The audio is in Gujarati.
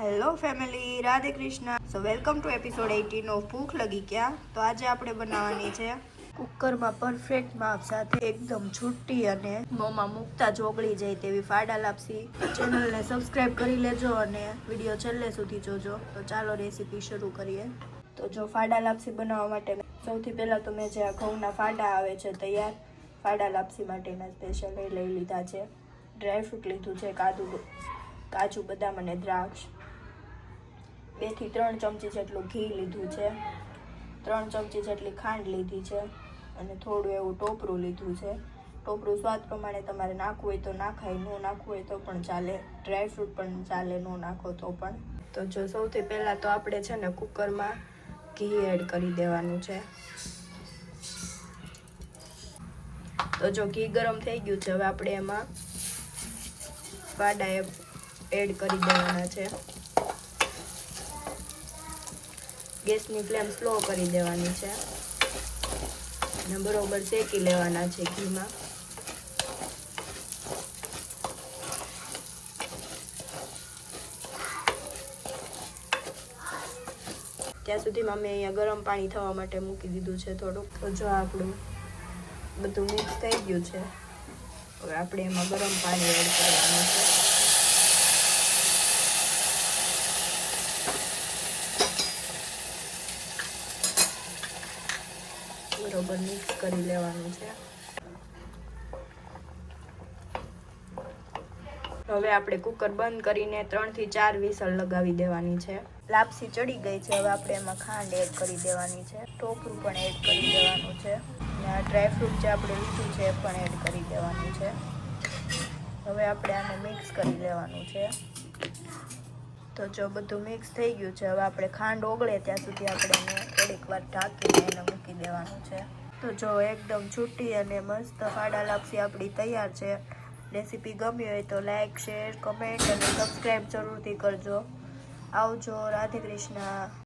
Hello family, Radhe Krishna. So welcome to episode eighteen of ભૂખ લગી ગયા તો આજે આપણે બનાવવાની છે કુકરમાં પરફેક્ટ માપ સાથે એકદમ છૂટી અને મોંમાં મૂકતા જ ઓગળી જાય તેવી ફાડા લાપસી. ચેનલને સબસ્ક્રાઈબ કરી લેજો અને વીડિયો છેલ્લે સુધી જોજો. તો ચાલો રેસીપી શરૂ કરીએ. તો જો ફાડા લાપસી બનાવવા માટે સૌથી પહેલાં તો મેં જે આ ઘઉંના ફાડા આવે છે તૈયાર, ફાડા લાપસી માટેના સ્પેશિયલ લઈ લીધા છે. ડ્રાયફ્રૂટ લીધું છે, કાજુ કાજુ બદામ અને દ્રાક્ષ. બેથી ત્રણ ચમચી જેટલું ઘી લીધું છે. ત્રણ ચમચી જેટલી ખાંડ લીધી છે અને થોડું એવું ટોપરું લીધું છે. ટોપરું સ્વાદ પ્રમાણે તમારે નાખવું હોય તો નાખાય, ન નાખવું હોય તો પણ ચાલે. ડ્રાયફ્રૂટ પણ ચાલે, ન નાખો તો પણ. તો જો સૌથી પહેલાં તો આપણે છે ને કુકરમાં ઘી એડ કરી દેવાનું છે. તો જો ઘી ગરમ થઈ ગયું છે, હવે આપણે એમાં વાડા એડ કરી દેવાના છે. ગેસની ફ્લેમ સ્લો કરી દેવાની છે. અને બરોબર શેકી લેવાના છે ઘીમાં. ત્યાં સુધીમાં મેં અહીંયા ગરમ પાણી થવા માટે મૂકી દીધું છે થોડુંક. તો જો આપણું બધું મિક્સ થઈ ગયું છે, હવે આપણે એમાં ગરમ પાણી એડ કરવાનું છે. બરોબર મિક્સ કરી લેવાનું છે. હવે આપણે કુકર બંધ કરીને ત્રણથી ચાર વિસલ લગાવી દેવાની છે. લાપસી ચડી ગઈ છે, હવે આપણે એમાં ખાંડ એડ કરી દેવાની છે. ટોપરું પણ એડ કરી દેવાનું છે. અને આ ડ્રાયફ્રૂટ જે આપણે લીધું છે, એ પણ એડ કરી દેવાનું છે. હવે આપણે આને મિક્સ કરી લેવાનું છે. તો જો બધું મિક્સ થઈ ગયું છે, હવે આપણે ખાંડ ઓગળે ત્યાં સુધી આપણે એને થોડીક વાર ઢાંકીને એને મૂકી દેવાનું છે. તો જો એકદમ છૂટી અને મસ્ત ફાડા લાપસી આપણી તૈયાર છે. રેસીપી ગમી હોય તો લાઇક શેર કમેન્ટ અને સબસ્ક્રાઈબ જરૂરથી કરજો. આવજો રાધે કૃષ્ણ.